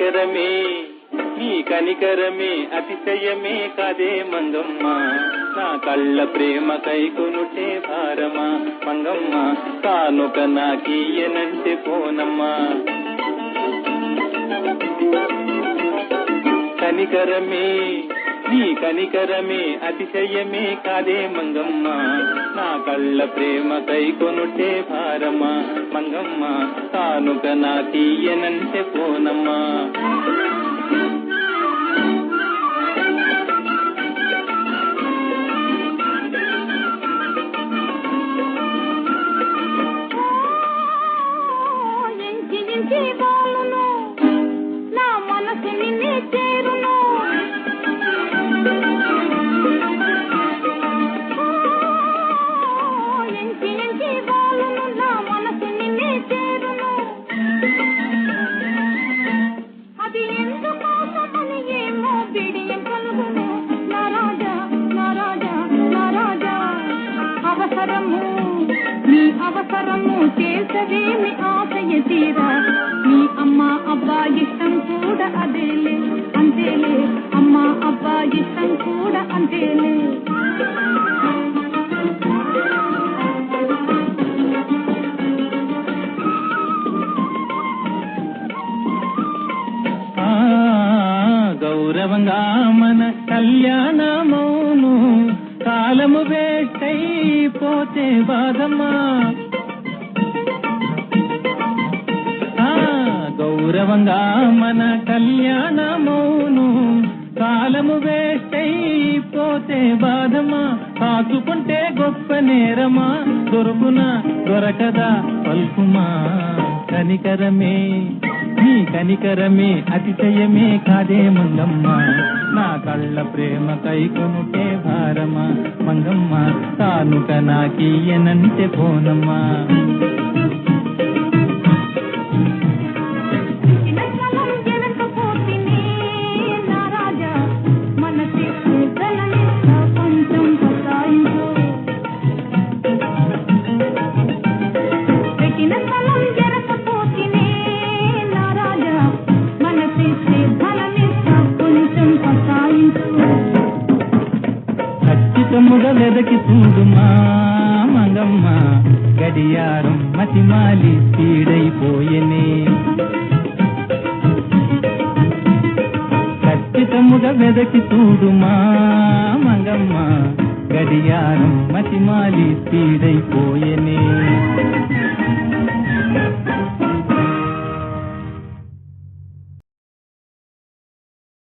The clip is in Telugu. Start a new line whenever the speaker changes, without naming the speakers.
కనికరమే నీ కనికరమే అతిశయమే కదే మంగమ్మ. నా కళ్ళ ప్రేమ కైకొనుటే భారమా మంగమ్మ. కానుక నాకీయనంటే పోనమ్మా. కనికరమే నీ కనికరమే అతిశయమే కాదే మంగమ్మ. నా కళ్ళ ప్రేమ కైకొనుటే భారమా మంగమ్మ. కానుక
నా తీయనంటే పోనమ్మా. ఏమో బిడియం కలుగును నా రాజా నా రాజా నా రాజా. అవసరము నీ అవసరము చేసవేమి ఆశయ తీరా?
గౌరవంగా మన కళ్యాణమౌను కాలము వేటైపోతే బాధమ్మా. ఆ గౌరవంగా మన కళ్యాణమౌను కాలము వేటైపోతే బాధమా కాచుకుంటే గొప్ప నేరమా దొరుకున దొరకదా పల్కుమా కనికరమే. కనికరమే అతిశయమే కాదే మంగమ్మ. నా కళ్ళ ప్రేమ కైకొనుటే భారమా. మంగమ్మ తానుక నాకీయనంటే పోనమ్మా ఖచ్చితముగా వెదకి చూడుమా మంగమ్మ. గడియారం మతిమాలి పీడైపోయెనే. ఖచ్చితముగా వెదకి చూడుమా మంగమ్మ. గడియారం మతిమాలి పీడైపోయెనే.